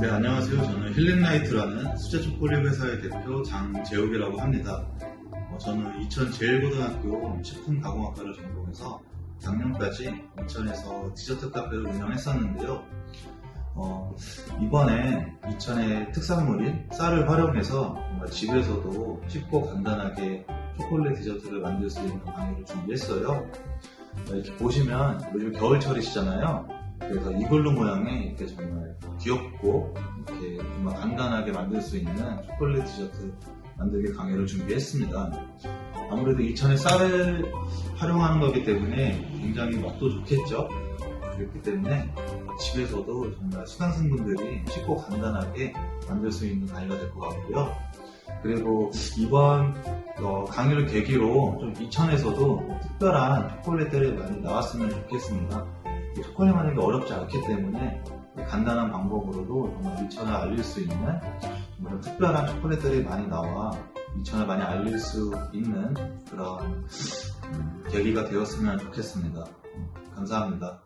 네, 안녕하세요. 저는 힐링라이트라는 수제 초콜릿 회사의 대표 장재욱이라고 합니다. 어, 저는 이천 제일고등학교 식품 가공학과를 전공해서 작년까지 이천에서 디저트 카페를 운영했었는데요. 어, 이번에 이천의 특산물인 쌀을 활용해서 집에서도 쉽고 간단하게 초콜릿 디저트를 만들 수 있는 강의를 준비했어요. 어, 이렇게 보시면 요즘 겨울철이시잖아요. 그래서 이글루 모양의 이렇게 정말 귀엽고 이렇게 정말 간단하게 만들 수 있는 초콜릿 디저트 만들기 강의를 준비했습니다. 아무래도 이천의 쌀을 활용하는 거기 때문에 굉장히 맛도 좋겠죠. 그렇기 때문에 집에서도 정말 수강생분들이 쉽고 간단하게 만들 수 있는 강의가 될 것 같고요. 그리고 이번 어, 강의를 계기로 좀 이천에서도 특별한 초콜릿들이 많이 나왔으면 좋겠습니다. 만드는 게 어렵지 않기 때문에 간단한 방법으로도 정말 이천을 알릴 수 있는 정말 특별한 초콜릿들이 많이 나와 이천을 많이 알릴 수 있는 그런 음, 계기가 되었으면 좋겠습니다. 음, 감사합니다.